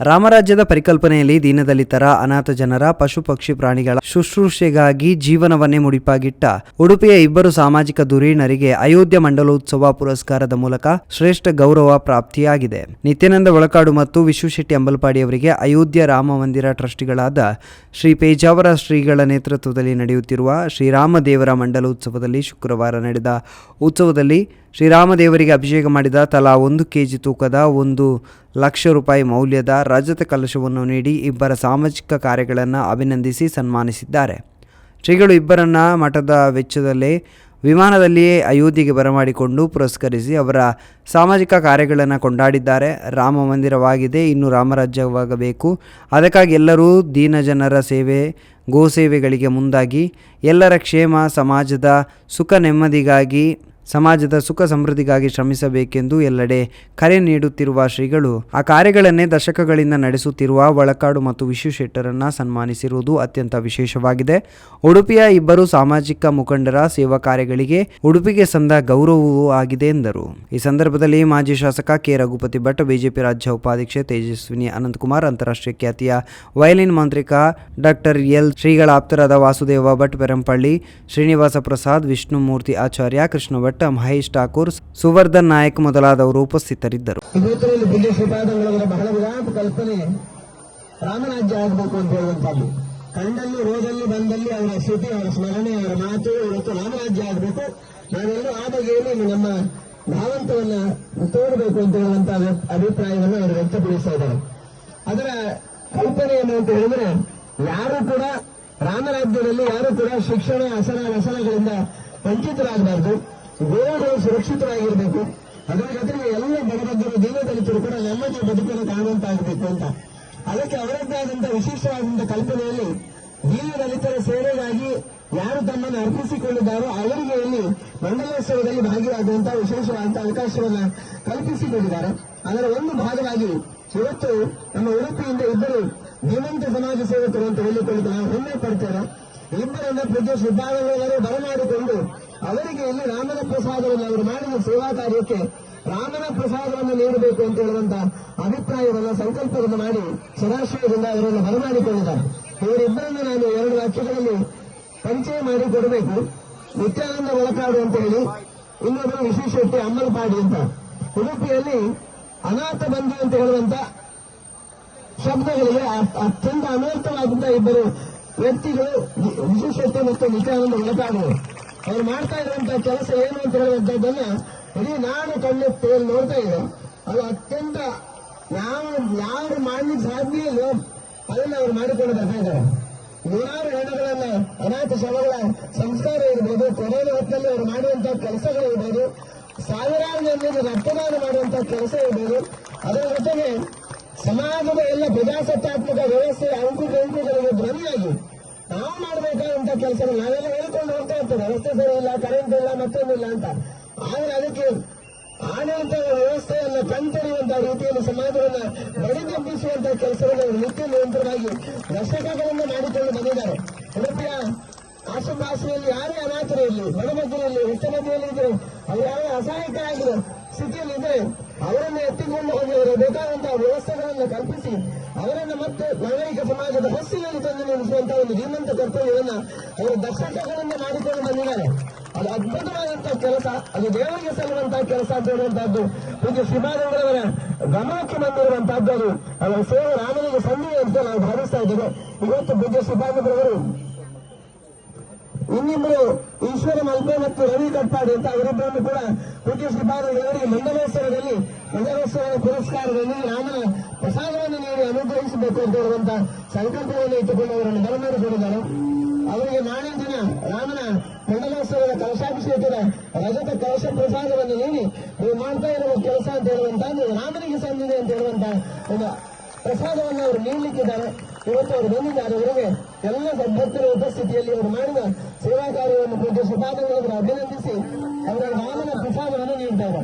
ರಾಮರಾಜ್ಯದ ಪರಿಕಲ್ಪನೆಯಲ್ಲಿ ದೀನದಲಿತರ, ಅನಾಥ ಜನರ, ಪಶು ಪಕ್ಷಿ ಪ್ರಾಣಿಗಳ ಶುಶ್ರೂಷೆಗಾಗಿ ಜೀವನವನ್ನೇ ಮುಡಿಪಾಗಿಟ್ಟ ಉಡುಪಿಯ ಇಬ್ಬರು ಸಾಮಾಜಿಕ ಧುರೀಣರಿಗೆ ಅಯೋಧ್ಯ ಮಂಡಲೋತ್ಸವ ಪುರಸ್ಕಾರದ ಮೂಲಕ ಶ್ರೇಷ್ಠ ಗೌರವ ಪ್ರಾಪ್ತಿಯಾಗಿದೆ. ನಿತ್ಯಾನಂದ ಒಳಕಾಡು ಮತ್ತು ವಿಶ್ವಶೆಟ್ಟಿ ಅಂಬಲಪಾಡಿ ಅವರಿಗೆ ಅಯೋಧ್ಯ ರಾಮ ಮಂದಿರ ಟ್ರಸ್ಟಿಗಳಾದ ಶ್ರೀ ಪೇಜಾವರ ಶ್ರೀಗಳ ನೇತೃತ್ವದಲ್ಲಿ ನಡೆಯುತ್ತಿರುವ ಶ್ರೀರಾಮ ದೇವರ ಮಂಡಲೋತ್ಸವದಲ್ಲಿ ಶುಕ್ರವಾರ ನಡೆದ ಉತ್ಸವದಲ್ಲಿ ಶ್ರೀರಾಮದೇವರಿಗೆ ಅಭಿಷೇಕ ಮಾಡಿದ ತಲಾ ಒಂದು ಕೆಜಿ ತೂಕದ ಒಂದು ಲಕ್ಷ ರೂಪಾಯಿ ಮೌಲ್ಯದ ರಜತ ಕಲಶವನ್ನು ನೀಡಿ ಇಬ್ಬರ ಸಾಮಾಜಿಕ ಕಾರ್ಯಗಳನ್ನು ಅಭಿನಂದಿಸಿ ಸನ್ಮಾನಿಸಿದ್ದಾರೆ. ಶ್ರೀಗಳು ಇಬ್ಬರನ್ನ ಮಠದ ವೆಚ್ಚದಲ್ಲೇ ವಿಮಾನದಲ್ಲಿಯೇ ಅಯೋಧ್ಯೆಗೆ ಬರಮಾಡಿಕೊಂಡು ಪುರಸ್ಕರಿಸಿ ಅವರ ಸಾಮಾಜಿಕ ಕಾರ್ಯಗಳನ್ನು ಕೊಂಡಾಡಿದ್ದಾರೆ. ರಾಮ ಮಂದಿರವಾಗಿದೆ, ಇನ್ನು ರಾಮರಾಜ್ಯವಾಗಬೇಕು ಅದಕ್ಕಾಗಿ ಎಲ್ಲರೂ ದೀನ ಜನರ ಸೇವೆ ಗೋಸೇವೆಗಳಿಗೆ ಮುಂದಾಗಿ ಎಲ್ಲರ ಕ್ಷೇಮ, ಸಮಾಜದ ಸುಖ ನೆಮ್ಮದಿಗಾಗಿ ಸಮಾಜದ ಸುಖ ಸಮೃದ್ಧಿಗಾಗಿ ಶ್ರಮಿಸಬೇಕೆಂದು ಎಲ್ಲೆಡೆ ಕರೆ ನೀಡುತ್ತಿರುವ ಶ್ರೀಗಳು, ಆ ಕಾರ್ಯಗಳನ್ನೇ ದಶಕಗಳಿಂದ ನಡೆಸುತ್ತಿರುವ ಒಳಕಾಡು ಮತ್ತು ವಿಶ್ವಶೆಟ್ಟರನ್ನ ಸನ್ಮಾನಿಸಿರುವುದು ಅತ್ಯಂತ ವಿಶೇಷವಾಗಿದೆ. ಉಡುಪಿಯ ಇಬ್ಬರು ಸಾಮಾಜಿಕ ಮುಖಂಡರ ಸೇವಾ ಕಾರ್ಯಗಳಿಗೆ ಉಡುಪಿಗೆ ಸಂದ ಗೌರವವೂ ಆಗಿದೆ ಎಂದರು. ಈ ಸಂದರ್ಭದಲ್ಲಿ ಮಾಜಿ ಶಾಸಕ ಕೆ. ರಘುಪತಿ ಭಟ್, ಬಿಜೆಪಿ ರಾಜ್ಯ ಉಪಾಧ್ಯಕ್ಷೆ ತೇಜಸ್ವಿನಿ ಅನಂತಕುಮಾರ್, ಅಂತಾರಾಷ್ಟ್ರೀಯ ಖ್ಯಾತಿಯ ವಯಲಿನ್ ಮಾಂತ್ರಿಕ ಡಾಕ್ಟರ್ ಎಲ್. ಶ್ರೀಗಳ ಆಪ್ತರಾದ ವಾಸುದೇವ ಭಟ್ ಪೆರಂಪಳ್ಳಿ, ಶ್ರೀನಿವಾಸ ಪ್ರಸಾದ್, ವಿಷ್ಣುಮೂರ್ತಿ ಆಚಾರ್ಯ ಕೃಷ್ಣ ಭಟ್ ಮಹೇಶ್ ಠಾಕೂರ್, ಸುವರ್ಧನ್ ನಾಯಕ್ ಮೊದಲಾದವರು ಉಪಸ್ಥಿತರಿದ್ದರು. ಬಹಳ ಕಲ್ಪನೆ ರಾಮರಾಜ್ಯ ಆಗಬೇಕು ಅಂತ ಹೇಳುವಂತದ್ದು ಕಂಡಲ್ಲಿ ರೋದಲ್ಲಿ ಬಂದಲ್ಲಿ ಅವರ ಶ್ರುತಿ, ಅವರ ಸ್ಮರಣೆ, ಅವರ ಮಾತು, ಇವತ್ತು ರಾಮರಾಜ್ಯ ಆಗಬೇಕು. ನಾವೆಲ್ಲರೂ ಆ ಬಗೆಯಲ್ಲಿ ನಮ್ಮ ಭಾವಂತವನ್ನ ತೋರಬೇಕು ಅಂತ ಹೇಳುವಂತ ಅಭಿಪ್ರಾಯವನ್ನು ಅವರು ವ್ಯಕ್ತಪಡಿಸ್ತಾ ಇದ್ದಾರೆ. ಅದರ ಕಲ್ಪನೆ ಏನು ಅಂತ ಹೇಳಿದ್ರೆ, ಯಾರು ಕೂಡ ರಾಮರಾಜ್ಯದಲ್ಲಿ, ಯಾರು ಕೂಡ ಶಿಕ್ಷಣ, ಅಸರ ರಸನಗಳಿಂದ ವಂಚಿತರಾಗಬಾರ್ದು. ಗೋವುಗಳು ಸುರಕ್ಷಿತರಾಗಿರ್ಬೇಕು. ಅದರ ಜೊತೆಗೆ ಎಲ್ಲ ಬಡಬಗ್ಗರು ದೀನದಲಿತರು ಕೂಡ ನೆಮ್ಮದಿ ಬದುಕನ್ನು ಕಾಣುವಂತಾಗಬೇಕು ಅಂತ. ಅದಕ್ಕೆ ಅವರದ್ದೇ ಆದಂತಹ ವಿಶೇಷವಾದಂತಹ ಕಲ್ಪನೆಯಲ್ಲಿ ದೀನದಲಿತರ ಸೇವೆಗಾಗಿ ಯಾರು ತಮ್ಮನ್ನು ಅರ್ಪಿಸಿಕೊಂಡಿದ್ದಾರೋ ಅವರಿಗೆ ಇಲ್ಲಿ ಮಂಡಲೋತ್ಸವದಲ್ಲಿ ಭಾಗಿಯಾಗುವಂತಹ ವಿಶೇಷವಾದಂತಹ ಅವಕಾಶವನ್ನ ಕಲ್ಪಿಸಿಕೊಂಡಿದ್ದಾರೆ ಅದರ ಒಂದು ಭಾಗವಾಗಿ ಇವತ್ತು ನಮ್ಮ ಉಡುಪಿಯಿಂದ ಇಬ್ಬರು ಧೀಮಂತ ಸಮಾಜ ಸೇವಕರು ಅಂತ ಹೇಳಿಕೊಳ್ಳಿಕ್ಕೆ ನಾವು ಹೆಮ್ಮೆ ಪಡ್ತೇವೆ. ಇಬ್ಬರನ್ನ ಪೂಜ್ಯ ಶ್ರೀಪಾದಗಳವರು ಬರಮಾಡಿಕೊಂಡು ಅವರಿಗೆ ಇಲ್ಲಿ ರಾಮನ ಪ್ರಸಾದವನ್ನು ಅವರು ಮಾಡಿದ ಸೇವಾ ಕಾರ್ಯಕ್ಕೆ ರಾಮನ ಪ್ರಸಾದವನ್ನು ನೀಡಬೇಕು ಅಂತ ಹೇಳುವಂತ ಅಭಿಪ್ರಾಯವನ್ನು ಸಂಕಲ್ಪವನ್ನು ಮಾಡಿ ಸದಾಶಯದಿಂದ ಅವರನ್ನು ಬರಮಾಡಿಕೊಂಡಿದ್ದಾರೆ. ಇವರಿಬ್ಬರನ್ನು ನಾನು ಎರಡು ವಾಕ್ಯಗಳಲ್ಲಿ ಪರಿಚಯ ಮಾಡಿಕೊಡಬೇಕು ನಿತ್ಯಾನಂದ ಒಳಕಾಡು ಅಂತ ಹೇಳಿ ಇನ್ನೊಬ್ಬರು ವಿಶ್ವಶೆಟ್ಟಿ ಅಮ್ಮಲ್ಪಾಡಿ ಅಂತ. ಉಡುಪಿಯಲ್ಲಿ ಅನಾಥ ಬಂಧು ಅಂತ ಹೇಳುವಂತ ಶಬ್ದಗಳಿಗೆ ಅತ್ಯಂತ ಅನರ್ಥವಾದಂತಹ ಇಬ್ಬರು ವ್ಯಕ್ತಿಗಳು ವಿ- ವಿಶ್ವಶೆಟ್ಟಿ ಮತ್ತು ನಿತ್ಯಾನಂದ ಒಳಕಾಡುವರು ಅವ್ರು ಮಾಡ್ತಾ ಇರುವಂತಹ ಕೆಲಸ ಏನು ಅಂತ ಹೇಳುವಂತದ್ದನ್ನ ಇಡೀ ನಾನು ಕಣ್ಣೆತ್ತಿ ನೋಡ್ತಾ ಇದೆ ಅದು ಅತ್ಯಂತ ಯಾವ ಯಾರು ಮಾಡ್ಲಿಕ್ಕೆ ಸಾಧ್ಯ ಇಲ್ಲೋ. ಅದನ್ನ ಅವ್ರು ಮಾಡಿಕೊಂಡು ಬರ್ತಾ ಇದ್ದಾರೆ. ನೂರಾರು ಹೆಣ್ಣುಗಳನ್ನ ಅನಾಥ ಶವಗಳ ಸಂಸ್ಕಾರ ಇರ್ಬೋದು, ಕೊರೋನಾ ಹೊತ್ತಲ್ಲಿ ಅವರು ಮಾಡುವಂತಹ ಕೆಲಸಗಳು ಇರ್ಬೋದು, ಸಾವಿರಾರು ಜನರಿಗೆ ರಕ್ತದಾನ ಮಾಡುವಂತಹ ಕೆಲಸ ಇರ್ಬೋದು. ಅದರ ಜೊತೆಗೆ ಸಮಾಜದ ಎಲ್ಲ ಪ್ರಜಾಸತ್ತಾತ್ಮಕ ವ್ಯವಸ್ಥೆಯ ಅಂಕು ಅಂಕುಗಳಿಗೆ ಧ್ವನಿಯಾಗಿ ನಾವು ಮಾಡಬೇಕಾದಂತ ಕೆಲಸ ನಾವೆಲ್ಲ ಹೇಳ್ಕೊಂಡು ಹೋಗ್ತಾ ಇರ್ತೇವೆ. ರಸ್ತೆ ಸರಿ ಇಲ್ಲ ಕರೆಂಟ್ ಇಲ್ಲ ಮತ್ತೊಂದಿಲ್ಲ ಅಂತ. ಆದ್ರೆ ಅದಕ್ಕೆ ಆಡಳಿತ ವ್ಯವಸ್ಥೆಯನ್ನ ಕಣ್ತರಿಯುವಂತಹ ರೀತಿಯಲ್ಲಿ ಸಮಾಜವನ್ನ ಬಡಿದೆಬ್ಬಿಸುವಂತಹ ಕೆಲಸವನ್ನು ನಿತ್ಯ ನಿರಂತರವಾಗಿ ದಶಕಗಳಿಂದ ಮಾಡಿಕೊಂಡು ಬಂದಿದ್ದಾರೆ. ಉಡುಪಿಯ ಆಸುಪಾಸಿನಲ್ಲಿ ಯಾರೇ ಅನಾಥರು ಇರಲಿ ಬಡಬಗ್ಗರಲ್ಲಿ ಹೊಟ್ಟೆಬದಿಯಲ್ಲಿ ಇದ್ರು ಅವ್ರು ಯಾರೇ ಅಸಹಾಯಕರಾಗಿರೋ ಸ್ಥಿತಿಯಲ್ಲಿ ಇದ್ರೆ ಅವರನ್ನು ಎತ್ತಿಕೊಂಡು ಹೋಗಿ ಅವರ ಬೇಕಾದಂತಹ ವ್ಯವಸ್ಥೆಗಳನ್ನು ಕಲ್ಪಿಸಿ, ಅವರನ್ನು ಮತ್ತೆ ನಾಗರಿಕ ಸಮಾಜದ ಬಸ್ಸಿನಲ್ಲಿ ತಂದು ನಿಲ್ಲಿಸುವಂತಹ ಒಂದು ಧೀಮಂತ ಕರ್ತವ್ಯವನ್ನ ಅವರು ದಶಕಗಳಿಂದ ಮಾಡಿಕೊಂಡು ಬಂದಿದ್ದಾರೆ. ಅದು ಅದ್ಭುತವಾದಂತಹ ಕೆಲಸ, ಅದು ದೇವರಿಗೆ ಸಲ್ಲುವಂತಹ ಕೆಲಸ ಅಂತ ಹೇಳುವಂತಹದ್ದು. ಪೂಜ್ಯ ಶ್ರೀಪಾದಂಗಳವರ ಗಮನಕ್ಕೆ ಬಂದಿರುವಂತಹದ್ದು ಅದು. ಅವರ ಸೇವೆ ರಾಮನಿಗೆ ಸಂಧಿ ಅಂತ ನಾವು ಭಾವಿಸ್ತಾ ಇದ್ದೇವೆ. ಇವತ್ತು ಪೂಜ್ಯ ಶ್ರೀಪಾದಂಗಳವರು ಇನ್ನಿಬ್ಬರು ಈಶ್ವರ ಮಲ್ಪೆ ಮತ್ತು ರವಿ ಕಟ್ಪಾಡಿ ಅಂತ ಅವರಿಬ್ಬರನ್ನು ಕೂಡ ಪೂಜ್ಯ ಶ್ರೀಪಾದಿ ಮಂಡಲೋತ್ಸವದಲ್ಲಿ ಮಂಡಲೋತ್ಸವದ ಪುರಸ್ಕಾರದಲ್ಲಿ ರಾಮನ ಪ್ರಸಾದವನ್ನು ನೀಡಿ ಅನುಗ್ರಹಿಸಬೇಕು ಅಂತ ಹೇಳುವಂತ ಸಂಕಲ್ಪವನ್ನು ಇಟ್ಟುಕೊಂಡು ಅವರನ್ನು ಬರಮಾಡಿಕೊಂಡಿದ್ದಾರೆ ಅವರಿಗೆ ನಾಳೆ ದಿನ ರಾಮನ ಮಂಡಲೋತ್ಸವದ ಕಲಶಾಭಿಷೇಕದ ರಜತ ಕಲಶ ಪ್ರಸಾದವನ್ನು ನೀಡಿ ನೀವು ಮಾಡ್ತಾ ಇರುವ ಕೆಲಸ ಅಂತ ಹೇಳುವಂತಹ ರಾಮನಿಗೆ ಸಂದಿದೆ ಅಂತ ಹೇಳುವಂತಹ ಒಂದು ಪ್ರಸಾದವನ್ನು ಅವರು ನೀಡಲಿಕ್ಕಿದ್ದಾರೆ. ಇವತ್ತು ಅವರು ಬಂದಿದ್ದಾರೆ ಅವರಿಗೆ ಎಲ್ಲ ಭಕ್ತರ ಉಪಸ್ಥಿತಿಯಲ್ಲಿ ಅವರು ಮಾಡಿದ ಸೇವಾ ಕಾರ್ಯವನ್ನು ಪೂಜ್ಯ ಸುಪಾದಗಳನ್ನು ಅಭಿನಂದಿಸಿ ಅವರ ವಾಮನ ಪ್ರಸಾದವನ್ನು ನೀಡಿದ್ದಾರೆ